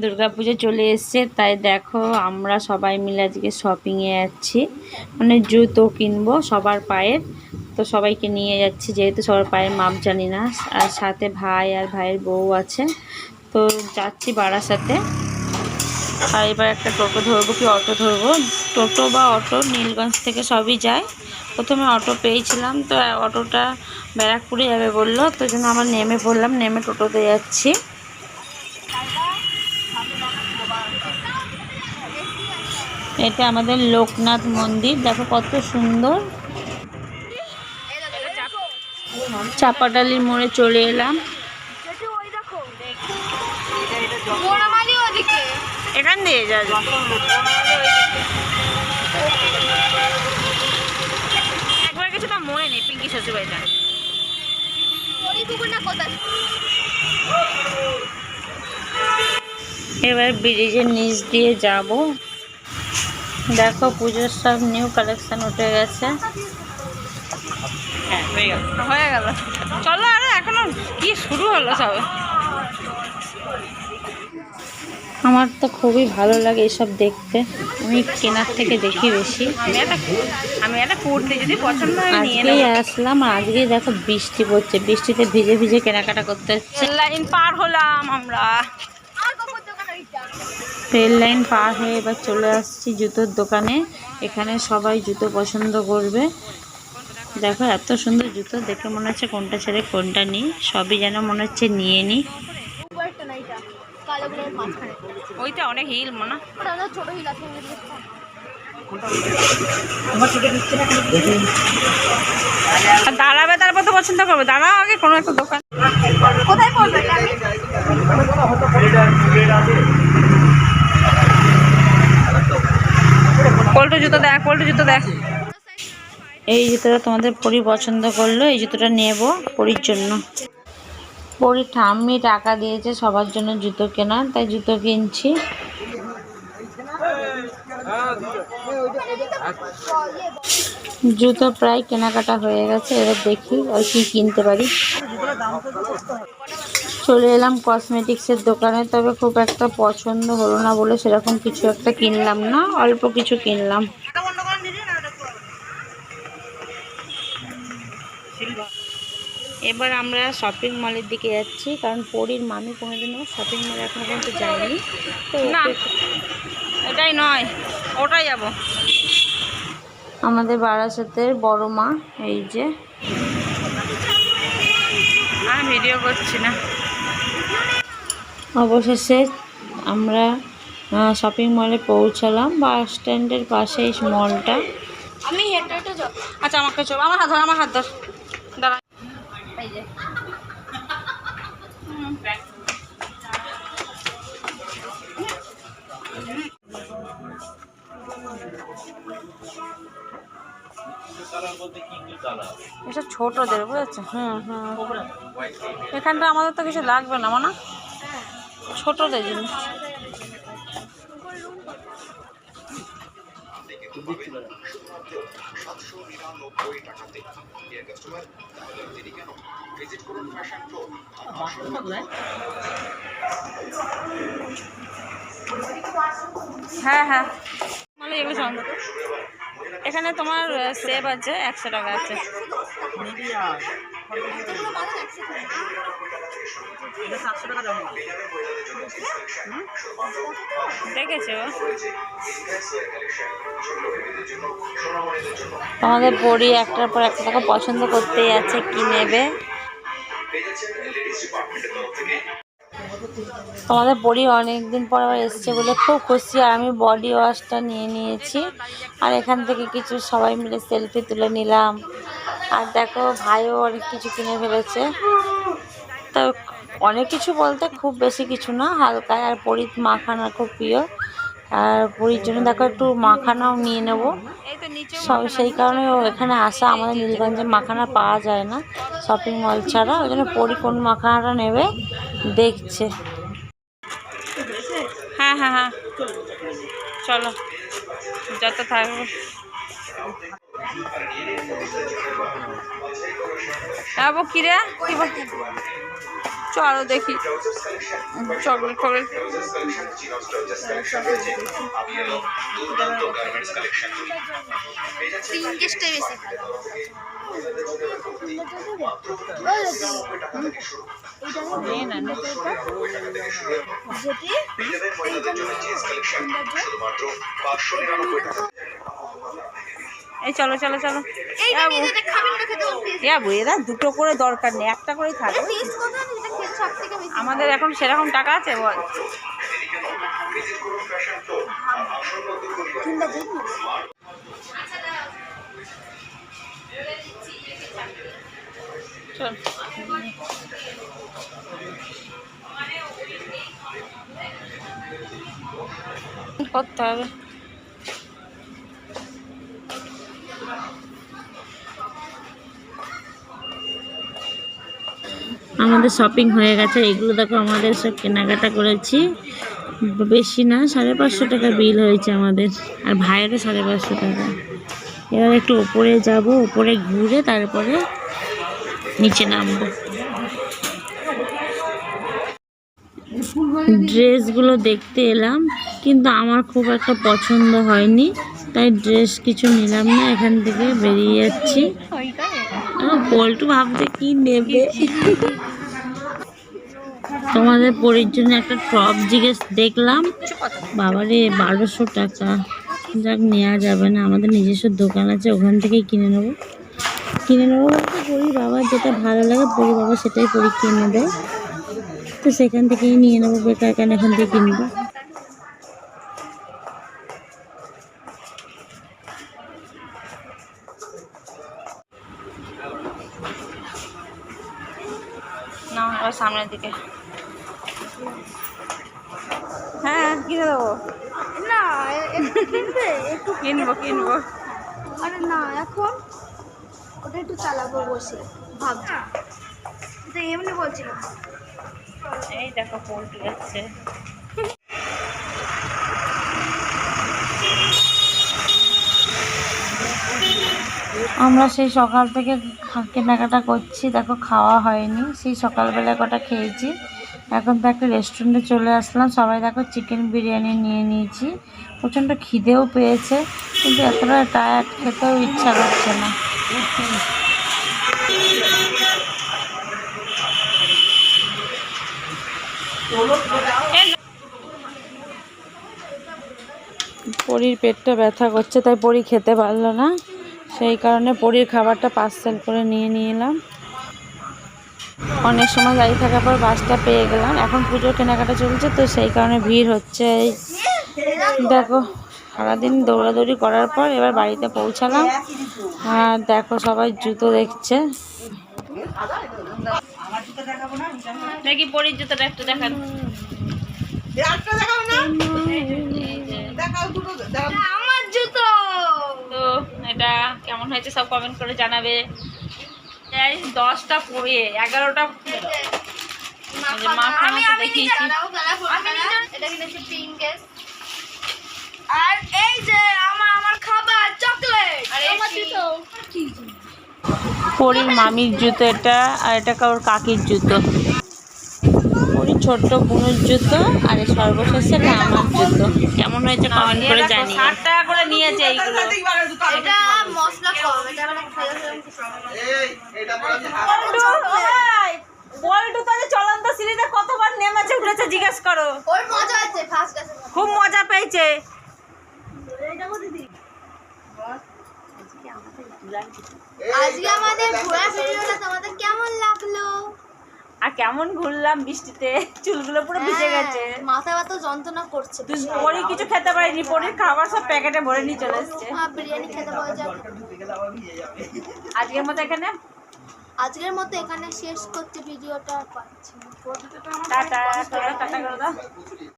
দুর্গাপুজো চলে এসছে, তাই দেখো আমরা সবাই মিলে আজকে শপিংয়ে যাচ্ছি। মানে জুতো কিনবো সবার পায়ের, তো সবাইকে নিয়ে যাচ্ছি, যেহেতু সবার পায়ের মাপ জানি না। আর সাথে ভাই আর ভাইয়ের বউ আছে, তো যাচ্ছি বারাসাতে। আর এবার একটা টোটো ধরবো কি অটো ধরবো? টোটো বা অটো নীলগঞ্জ থেকে সবই যায়। প্রথমে অটো পেয়েছিলাম, তো অটোটা ব্যারাকপুরে যাবে বলল, তো জন্য আমরা নেমে পড়লাম, নেমে টোটোতে যাচ্ছি। এটা আমাদের লোকনাথ মন্দির। দেখো কত সুন্দর। চাপাডালির মোড়ে চলে এলাম। এখান দিয়ে যা। একবার কিছু মনে নেই এবার ব্রিজের নিচ দিয়ে যাব। দেখো পুজোর সব নিউ কালেকশন উঠে গেছে। হ্যাঁ হয়ে গেল। চলো আরে এখনও কি শুরু হলো সবে? আমার তো খুবই ভালো লাগে এসব দেখতে। আমি কেনার থেকে দেখি বেশি। আজকেই আসলাম আজকেই দেখো বৃষ্টি পড়ছে। বৃষ্টিতে ভিজে ভিজে কেনাকাটা করতে হচ্ছে। লাইন পার হলাম আমরা। রেল লাইন পার হয়ে এবার চলে আসছি জুতোর দোকানে। এখানে সবাই জুতো পছন্দ করবে। দেখো এত সুন্দর জুতো দেখে মনে হচ্ছে কোনটা ছেড়ে কোনটা নিই। সবই যেন মনে হচ্ছে নিয়ে নিই ওইটা অনেক হিল মনে। ছোট হিল আছে দাঁড়াবে তারপর তো পছন্দ করবে। দাঁড়াও আগে কোনো একটা দোকান। কোথায় পড়বে? পল্টু জুতো দেখ জুতো দেখ। এই জুতোটা তোমাদের পরি পছন্দ করল, এই জুতোটা নেব পরির জন্য। পরি ঠাম্মি টাকা দিয়েছে সবার জন্য জুতো কেনা, তাই জুতো কিনছি। জুতো প্রায় কেনাকাটা হয়ে গেছে, এবার দেখি আর কি কিনতে পারি। চলে এলাম কসমেটিক্সের দোকানে তবে খুব একটা পছন্দ হলো না বলে সেরকম কিছু একটা কিনলাম না অল্প কিছু কিনলাম। এবার আমরা শপিং মলের দিকে যাচ্ছি কারণ পরীর মামি কোনোদিনও শপিং মলে এখনও পর্যন্ত যায়নি। তো না। এটাই নয় ওটাই যাব। আমাদের বারাসাতের বড় মা এই যে। আমি ভিডিও করছি না। অবশেষে আমরা শপিং মলে পৌঁছালাম। বাস স্ট্যান্ডের পাশেই মলটা আমি আচ্ছা আমাকে চল আমার হাত ধর, আমার হাত ধর। দাঁড়া। এই এসব ছোটদের, বুঝেছ? হুম হুম। এখানটা আমাদের তো কিছু লাগবে না মানে। ছোটদের জিনিস। হ্যাঁ হ্যাঁ। মানে এগুলো সন্দেহ এখানে তোমার সেব আছে একশো টাকা আছে। দেখেছ? আমাদের পরি একটার পর একটা টাকা পছন্দ করতেই আছে কি নেবে? তোমাদের পরি অনেকদিন পর আবার এসছে বলে খুব খুশি, আর আমি বডি ওয়াশটা নিয়ে নিয়েছি। আর এখান থেকে কিছু সবাই মিলে সেলফি তুলে নিলাম। আর দেখো ভাইও অনেক কিছু কিনে ফেলেছে। তো অনেক কিছু বলতে খুব বেশি কিছু না হালকায় আর পরিত মাখানা খুব প্রিয়। আর পরির জন্য দেখো একটু মাখানাও নিয়ে নেব। সব সেই কারণে এখানে আসা আমাদের নীলগঞ্জে মাখানা পাওয়া যায় না শপিং মল ছাড়া। ওই জন্য পরি কোন মাখানাটা নেবে দেখছে। হ্যাঁ হ্যাঁ হ্যাঁ। চলো যত থাকবে। যাব কিরে? চলো দেখি। চকলেট ফকলেট। এই চলো চলো চলো। যাব। এরা দুটো করে দরকার নেই একটা করেই থাকবে। আমাদের এখন সেরকম টাকা আছে বল। চল। করতে হবে আমাদের শপিং হয়ে গেছে। এগুলো দেখো আমাদের সব কেনাকাটা করেছি। বেশি না সাড়ে পাঁচশো টাকা বিল হয়েছে আমাদের। আর ভাইয়েরও সাড়ে পাঁচশো টাকা। এবার একটু ওপরে যাব ওপরে ঘুরে তারপরে নিচে নামবো। ড্রেসগুলো দেখতে এলাম কিন্তু আমার খুব একটা পছন্দ হয়নি। তাই ড্রেস কিছু নিলাম না এখান থেকে বেরিয়ে যাচ্ছি। পল্টু ভাবছে কি নেবে। তোমাদের পরির জন্য একটা টপ জিজ্ঞেস দেখলাম। বাবারে বারোশো টাকা। যাক নেওয়া যাবে না। আমাদের নিজস্ব দোকান আছে ওখান থেকেই কিনে নেব। কিনে নেব বলতে পরি বাবার যেটা ভালো লাগে পরি বাবা সেটাই পরি কিনে দেয়। তো সেখান থেকেই নিয়ে নেব বেকার কেন এখান থেকে কিনবো? সামনের দিকে হ্যাঁ কিনে দেবো না একটু কিনবে একটু কিনবো। কিনবো আরে না এখন ওটা একটু চালাবো বসে ভাবছি। তো এমনি বলছিলাম। এই দেখো পোল্টু যাচ্ছে। আমরা সেই সকাল থেকে কেনাকাটা করছি। দেখো খাওয়া হয়নি। সেই সকালবেলা কটা খেয়েছি। এখন তো একটা রেস্টুরেন্টে চলে আসলাম। সবাই দেখো চিকেন বিরিয়ানি নিয়ে নিয়েছি। প্রচণ্ড খিদেও পেয়েছে, কিন্তু এতটা টায়ার্ড খেতেও ইচ্ছা করছে না। পরির পেটটা ব্যথা করছে, তাই পরি খেতে পারল না। সেই কারণে পরির খাবারটা পার্সেল করে নিয়ে এলাম। অনেক সময় দাঁড়িয়ে থাকার পর বাসটা পেয়ে গেলাম। এখন পুজোর কেনাকাটা চলছে তো সেই কারণে ভিড় হচ্ছে এই। দেখো সারাদিন দৌড়াদৌড়ি করার পর এবার বাড়িতে পৌঁছালাম। আর দেখো সবাই জুতো দেখছে। দেখি পরির জুতোটা একটু দেখান। আমার জুতো। তো এটা কেমন হয়েছে সব কমেন্ট করে জানাবে। এই দশটা পরে এগারোটা এই যে মাখা আমি মতো আমি নিজে দেখিয়েছি আর এই যে আমার আমার খাবার চকলেট পরির মামির জুতো এটা আর এটা কারোর কাকির জুতো। ছোট্ট বোনের জুতো আর সর্বশেষে আমার জুতো কেমন হয়েছে কমেন্ট করে জানি ষাট টাকা করে নিয়েছে এইগুলো। এটা মশলা কম এটা বল্টু তো চলন্ত সিঁড়িতে কতবার নেমেছে উঠেছে জিজ্ঞেস করো। ওর মজা আছে ফার্স্ট খুব মজা পেয়েছে। আজকে আমাদের ঘোরা ভিডিওটা তোমাদের কেমন লাগল? আর কেমন ঘুরলাম বৃষ্টিতে? চুলগুলো পুরো ভিজে গেছে। হ্যাঁ, মাথা ব্যথা যন্ত্রণা করছে তুই পরে কিছু খেতে পারিনি পরে খাবার সব প্যাকেটে ভরে নিয়ে চলে এসছে। বিরিয়ানি খেতে পাওয়া যাবে। আজকের মতো এখানে? আজকের মতো এখানে শেষ করতে ভিডিওটা পাচ্ছি। টাটা টাটা করে দাও।